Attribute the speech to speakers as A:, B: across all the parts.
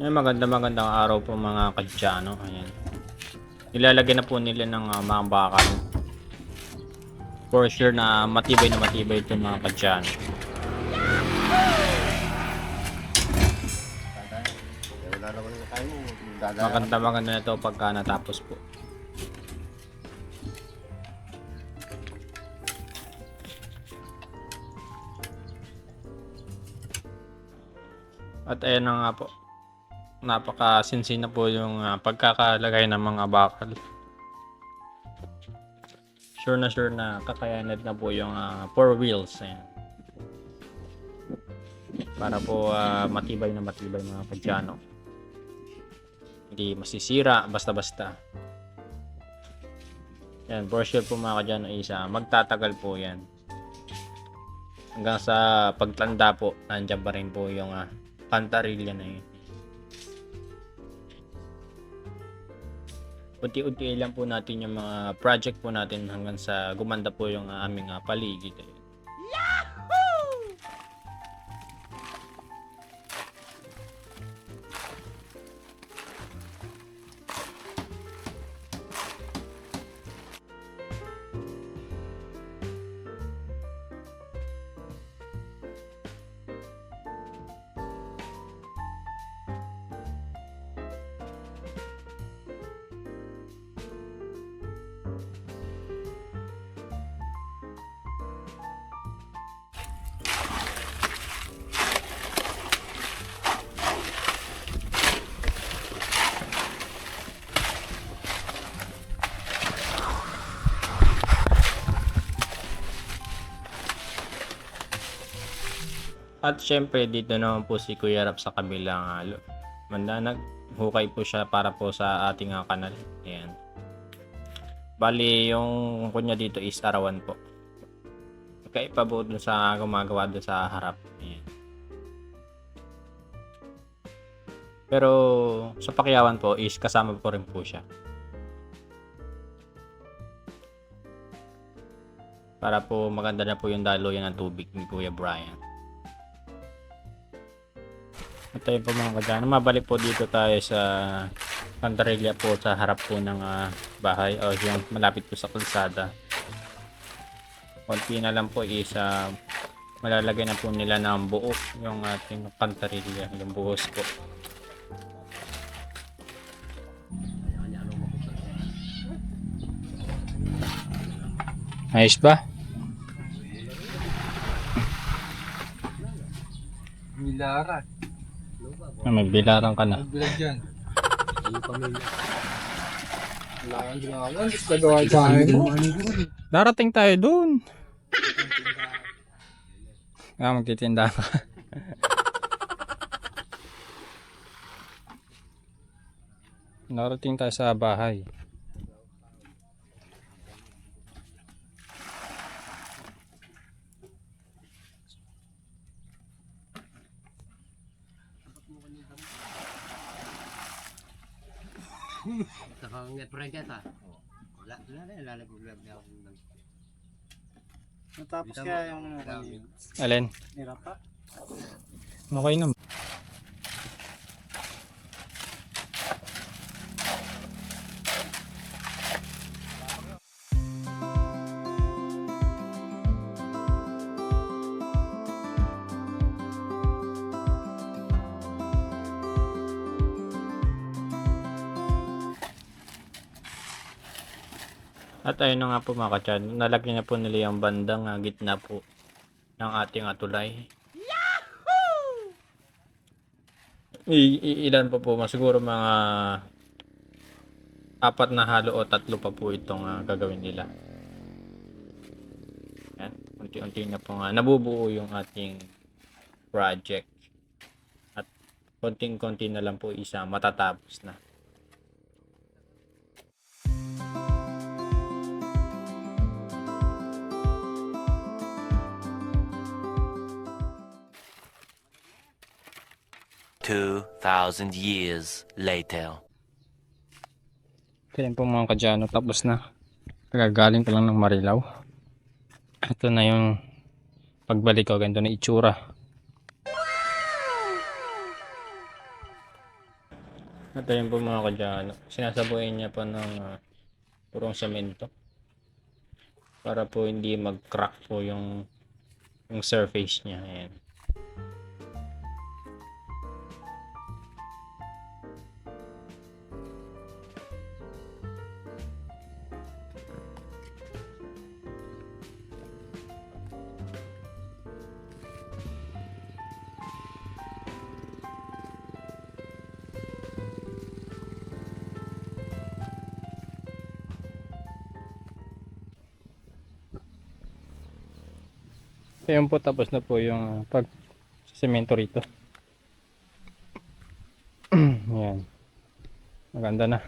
A: Ay, maganda magandang araw po mga kadyano. Ayan. Ilalagay na po nila ng ah, mga bakal. For sure na matibay na matibay ito mga kadyano. Maganda maganda na ito pagka natapos po. At ayan na nga po. Napaka-sinsi na po yung ah, pagkakalagay ng mga bakal. Sure na sure na kakayanad na po yung ah, four wheels. Ayan. Para po ah, matibay na matibay mga kadyano hindi masisira basta-basta. Yan, for sure po mga kadyan isa, magtatagal po yan. Hanggang sa pagtanda po, nandiyan pa rin po yung uh, pantarilya na yun. Unti-unti lang po natin yung mga project po natin hanggang sa gumanda po yung ah, aming ah, paligid. Ayun. At syempre dito naman po si Kuya Rap sa kabilang uh, manda naghukay po siya para po sa ating ah, kanal. Ayan. Bali yung kunya dito is arawan po. Kakaiba po dun sa gumagawa dun sa harap. Ayan. Pero sa pakyawan po is kasama po rin po siya. Para po maganda na po yung daluyan ng tubig ni Kuya Brian. At ayun po mga kadyan, mabalik po dito tayo sa Pantarilla po sa harap po ng ah, bahay o yung malapit po sa kalsada. Konti na lang po is ah, malalagay na po nila ng buo yung ating Pantarilla, yung buhos po. Ayos ba?
B: Milara.
A: Ah, may bilaran ka na.
B: Vlog yan. Wala kang tayo mo.
A: Darating tayo dun. Ah, magtitinda ka. Darating tayo sa bahay.
C: Nakakangat pa rin kita. Wala, wala na. Wala na ako.
B: Natapos kaya yung
A: Alin?
B: nira pa.
A: Okay naman. At na nga po mga kachan, nalagyan na po nila yung bandang ah, gitna po ng ating atulay. I- i- ilan pa po, mas siguro mga apat na halo o tatlo pa po itong ah, gagawin nila. Yan, unti-unti na po nga nabubuo yung ating project. At konting-konti na lang po isa matatapos na.
D: Two thousand years later.
A: Kaya po mga kadyano, tapos na. Kagagaling ko lang ng Marilaw. Ito na yung pagbalik ko, ganito na itsura.
E: At ayun po mga kadyano. Sinasabuhin niya pa ng ah, purong semento. Para po hindi mag-crack po yung yung surface niya. Ayan. Ayun po tapos na po yung pag semento rito. Ayan. Maganda na.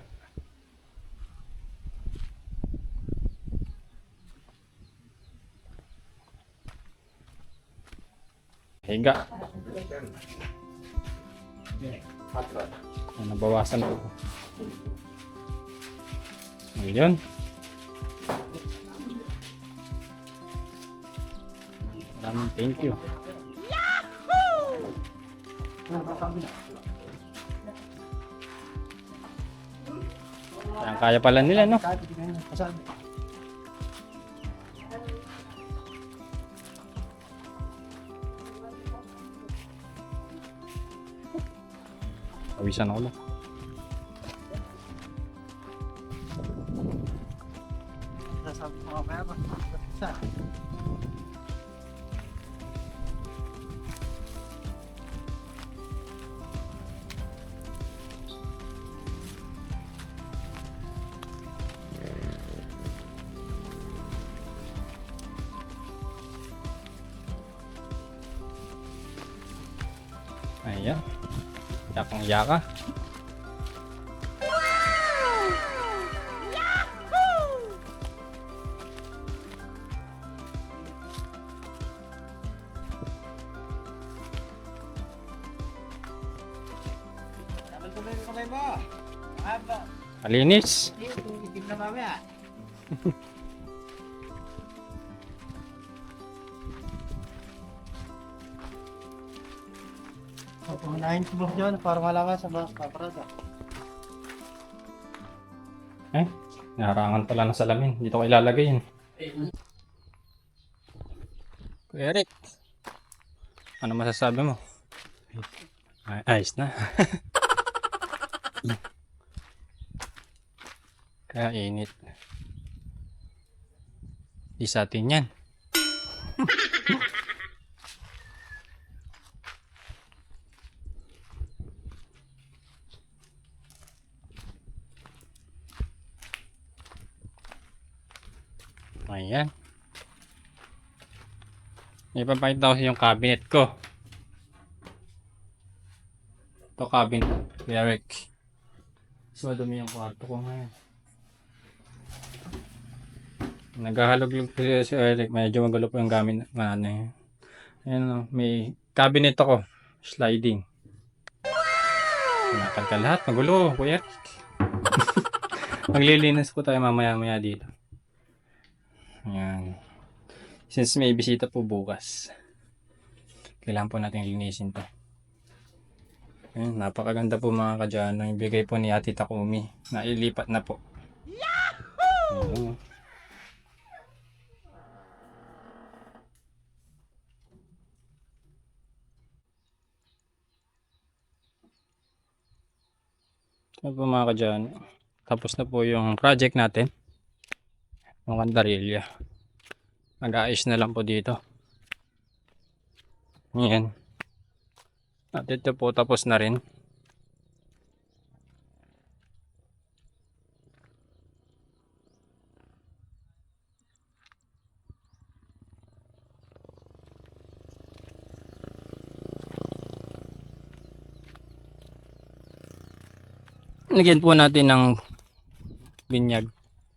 E: Higa. Ayan, nabawasan po. Ayun. Maraming thank you. Ayan, kaya pala nila, no? Pawisan ako lang. Ayan.
C: Mo. Haba.
E: Malinis.
C: Itim na mamaya.
F: Unahin ko ba dyan para malaman sa mga kaparada.
E: Eh, naharangan pala ng salamin. Dito ko ilalagay yun. Kuya Eric, ano masasabi mo? Ay, ayos na. Kaya init. Di sa atin yan. Ayan. Ipapakita ko sa yung cabinet ko. Ito cabinet. Rick. So, madumi yung kwarto ko ngayon. Naghahalog-log siya si Eric. Medyo magulo po yung gamit ano. Ayan o. May cabinet ako. Sliding. Pinakal ka lahat. Magulo. Kuya Eric. Maglilinis po tayo mamaya-maya dito. Ayan. Since may bisita po bukas, kailangan po natin linisin to. Ayan, napakaganda po mga kadyano. Yung bigay po ni Ate Takumi. Nailipat na po. Yahoo! Ayan po mga kadyano. Tapos na po yung project natin. Yung kandarilya. Nag-aayos na lang po dito. Yan. At ito po tapos na rin. Lagyan po natin ng binyag.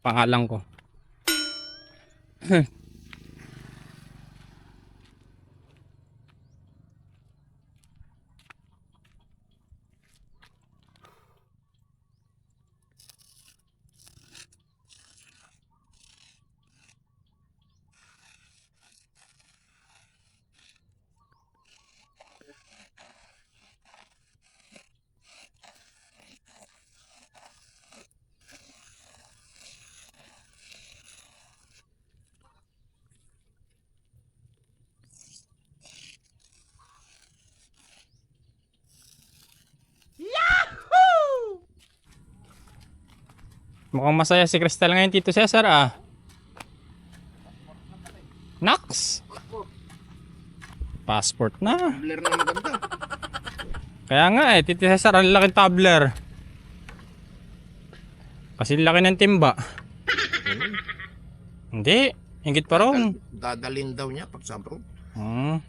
E: Pangalan ko. Hmm Mukhang masaya si Crystal ngayon, Tito Cesar ah. Nax! Passport na.
F: Blur na maganda.
E: Kaya nga eh, Tito Cesar, ang laking tabler. Kasi laki ng timba. Hindi, hingit pa ron.
F: Dadalin daw niya pag sa abroad.
E: Hmm.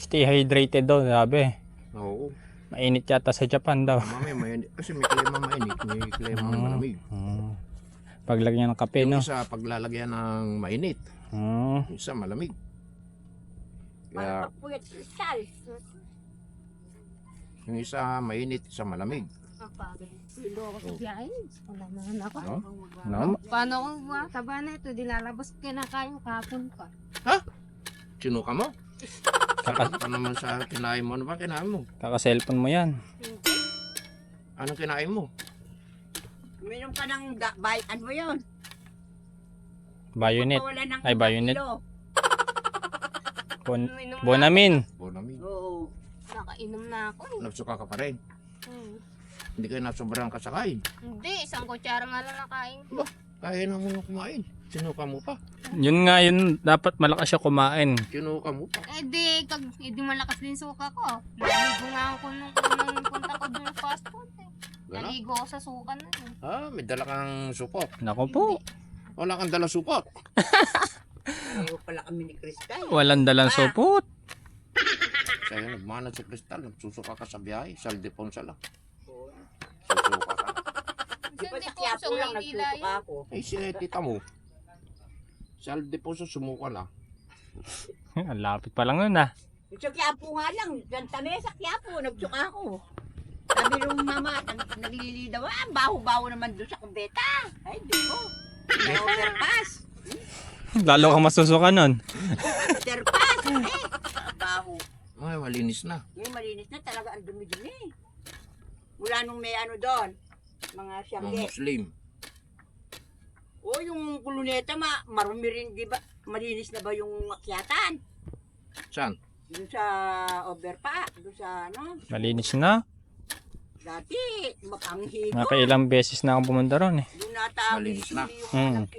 E: Stay hydrated daw, sabi.
F: Oo.
E: Mainit yata sa Japan daw.
F: Mamaya mainit. Kasi may klima mainit. May klima
E: Mm.
F: malamig.
E: Hmm. Paglagyan ng kape,
F: Yung
E: no?
F: isa paglalagyan ng mainit.
E: Hmm.
F: Yung isa malamig. Kaya yung isa mainit, isa malamig.
G: Ako.
E: No?
G: Paano kung mga taba na ito, dilalabas kinakain kapon pa.
F: Sino ka mo?
E: Kaka-
F: Ano naman sa kinain mo? Ano ba kinain mo?
E: kaka-cellphone mo yan.
F: Anong kinain mo?
H: Uminom ka ng da- bay, ano ba yun?
E: Bayonet.
H: Wala ng
E: Ay, bayonet.
H: kilo.
E: Bon
G: na
E: Bonamin.
F: Bonamig.
H: Oo.
G: Nakainom na ako. eh.
F: Nagsuka ka pa rin.
G: Hmm.
F: Hindi kayo nasobrang kasakain.
G: Hindi, isang kutsara nga lang nakain.
F: Kaya na mo kumain. Sinuka mo pa.
E: Yun nga yun, dapat malakas siya kumain.
F: Sinuka mo pa.
G: Eh di, kag, eh di malakas din suka ko. Naligo nga ako nung unang punta ko dun sa fast food eh. Naligo ako sa suka na eh.
F: Ah, may dala kang supot.
E: Nako po,
F: Wala kang dala supot.
H: Ayaw pala kami ni Crystal.
E: walang dalang supot.
F: Sa'yo, nagmanad sa kristal. Nagsusuka ka sa biyahe. Sa Aldefonso lang. Susuka ka.
H: Di ba
G: Hindi
H: sa
G: po
H: Quiapo
G: sa
H: lang
G: yun.
H: ako.
F: Eh, si tita mo. Sa Aldefonso, sumuka na.
E: Ang lapit pa lang nun ah.
H: Sa Quiapo nga lang. Diyan kami sa Quiapo. Nagsuka ako. Sabi nung mama, nag naglilidaw, ah, ang baho-baho naman doon sa kumbeta. Ay, di ko. May overpass.
E: Lalo kang masusuka nun.
H: Overpass. Eh, baho.
F: Ay, malinis na.
H: May malinis na talaga ang dumi-dumi. Mula nung may ano doon, mga
F: Mga. Muslim.
H: O yung kuluneta, ma marumi rin, di ba? Malinis na ba yung akyatan?
F: Saan?
H: Doon sa overpa, doon sa ano,
E: Malinis na.
H: dati, mapanghigo.
E: Nakailang beses na akong pumunta ron eh.
H: Doon nata,
F: Malinis na.
H: yung
E: Mm.
H: anak.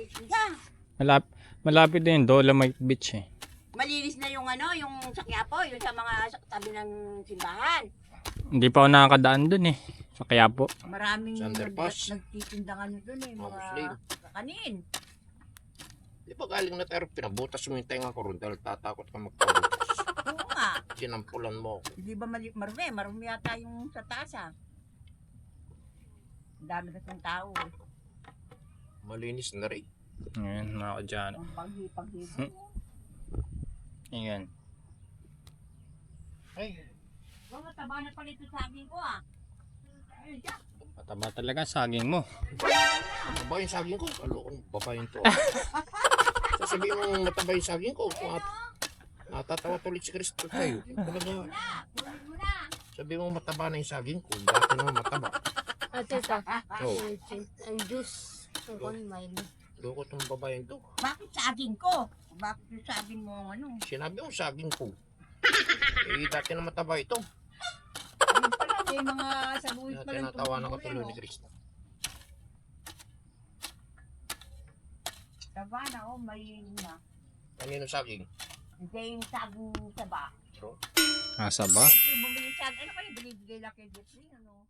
E: Malap malapit din, Dolomite Beach eh.
H: Malinis na yung ano, yung sa Quiapo, yung sa mga sa tabi ng simbahan.
E: Hindi pa ako nakakadaan dun eh. Sa Quiapo.
H: Maraming
F: Sa underpass.
H: nag- nagtitinda doon eh,
F: Mga Muslim.
H: kanin.
F: Di ba galing na tayo, pinabutas mo yung tenga ko ron dahil tatakot ka magpabutas.
H: Oo nga,
F: Sinampulan mo ako.
H: hindi ba mali- marumi? Marumi yata yung sa tasa. Ang dami na ng tao. eh.
F: Malinis na rin.
E: Ngayon, mga kadyan.
H: Ang panghi-panghi.
E: Hmm. Ayan.
F: Ay,
H: Mga taba na pala ito sa akin ko ah.
E: Mataba talaga saging mo.
F: mataba yung saging ko. Kalokon, babayin to. Sasabihin mo mataba yung saging ko. Kung at, natatawa tuloy si Kristo tayo. Talaga, sabi mo mataba na yung saging ko. Dati naman mataba.
G: Ate sa,
F: Oo.
G: ang juice. Ang kon Milo.
F: Loko tong babayin to.
H: Bakit saging ko? Bakit yung saging mo ano?
F: Sinabi mo saging ko. Eh, dati na mataba ito.
H: Pala, may mga
F: Kaya
H: pa lang
F: tinatawa na ko tuloy ni Kristo.
H: Taba na oh, may na.
F: Kanino saging?
H: Hindi yung saging taba.
E: Asa ba?
H: Ito, bumili saging. Ano kayo binibigay kay Jeffrey? Ano?